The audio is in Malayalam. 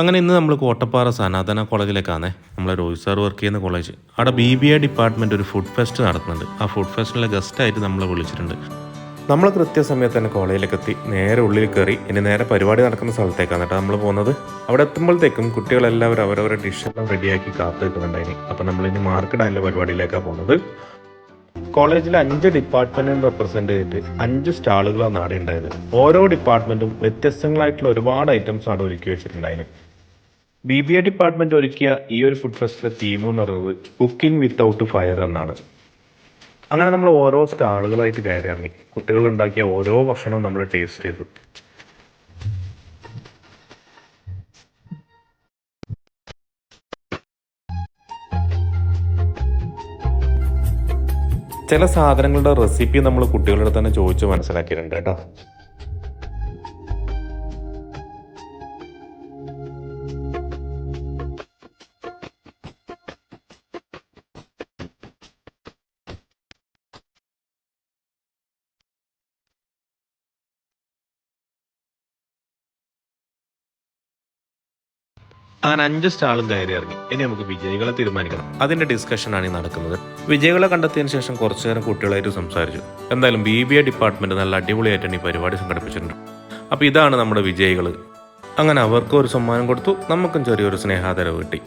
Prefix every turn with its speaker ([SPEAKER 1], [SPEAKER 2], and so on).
[SPEAKER 1] അങ്ങനെ ഇന്ന് നമ്മൾ കോട്ടപ്പാറ സനാതന കോളേജിലേക്കാണ്. നമ്മളെ രോഹിത് സാർ വർക്ക് ചെയ്യുന്ന കോളേജ് അവിടെ ബി ബി എ ഡിപ്പാർട്ട്മെന്റ് ഒരു ഫുഡ് ഫെസ്റ്റ് നടത്തുന്നുണ്ട്. ആ ഫുഡ് ഫെസ്റ്റിലെ ഗസ്റ്റായിട്ട് നമ്മളെ വിളിച്ചിട്ടുണ്ട്. നമ്മൾ കൃത്യസമയത്ത് തന്നെ കോളേജിലേക്ക് എത്തി നേരെ ഉള്ളിൽ കയറി ഇനി നേരെ പരിപാടി നടക്കുന്ന സ്ഥലത്തേക്കാണ് കേട്ടോ നമ്മൾ പോകുന്നത്. അവിടെ എത്തുമ്പോഴത്തേക്കും കുട്ടികളെല്ലാവരും അവരവരുടെ ഡിഷെല്ലാം റെഡിയാക്കി കാത്തു നിൽക്കുന്നുണ്ടായിനി അപ്പം നമ്മളിനി മാർക്കിടാനുള്ള പരിപാടിയിലേക്കാണ് പോകുന്നത്. കോളേജിൽ അഞ്ച് ഡിപ്പാർട്ട്മെന്റിനെ റെപ്രസെന്റ് ചെയ്തിട്ട് അഞ്ച് സ്റ്റാളുകളാണ് നാടെ ഉണ്ടായത്. ഓരോ ഡിപ്പാർട്ട്മെന്റും വ്യത്യസ്തങ്ങളായിട്ടുള്ള ഒരുപാട് ഐറ്റംസ് ആണ് ഒരുക്കി വെച്ചിട്ടുണ്ടായിരുന്നു ബി ബി എ ഡിപ്പാർട്ട്മെന്റ് ഒരുക്കിയ ഈ ഒരു ഫുഡ് ഫെസ്റ്റിലെ തീം എന്ന് പറയുന്നത് കുക്കിംഗ് വിത്തൗട്ട് ഫയർ എന്നാണ്. അങ്ങനെ നമ്മൾ ഓരോ സ്റ്റാളുകളായിട്ട് കയറി ഇറങ്ങി കുട്ടികൾ ഉണ്ടാക്കിയ ഓരോ ഭക്ഷണവും നമ്മൾ ടേസ്റ്റ് ചെയ്തു. ചില സാധനങ്ങളുടെ റെസിപ്പി നമ്മൾ കുട്ടികളുടെ തന്നെ ചോദിച്ച് മനസ്സിലാക്കിയിട്ടുണ്ട് കേട്ടോ. അങ്ങനെ അഞ്ച് സ്റ്റാളും കയറി ഇറങ്ങി. ഇനി നമുക്ക് വിജയികളെ തീരുമാനിക്കണം. അതിന്റെ ഡിസ്കഷനാണ് ഈ നടക്കുന്നത്. വിജയികളെ കണ്ടെത്തിയതിനു ശേഷം കുറച്ചു നേരം കുട്ടികളായിട്ട് സംസാരിച്ചു. എന്തായാലും ബി ബി എ ഡിപ്പാർട്ട്മെന്റ് നല്ല അടിപൊളിയായിട്ടാണ് ഈ പരിപാടി സംഘടിപ്പിച്ചിട്ടുണ്ട്. അപ്പോൾ ഇതാണ് നമ്മുടെ വിജയികൾ അങ്ങനെ അവർക്കും ഒരു സമ്മാനം കൊടുത്തു. നമുക്കും ചെറിയൊരു സ്നേഹാദരവ് കിട്ടി.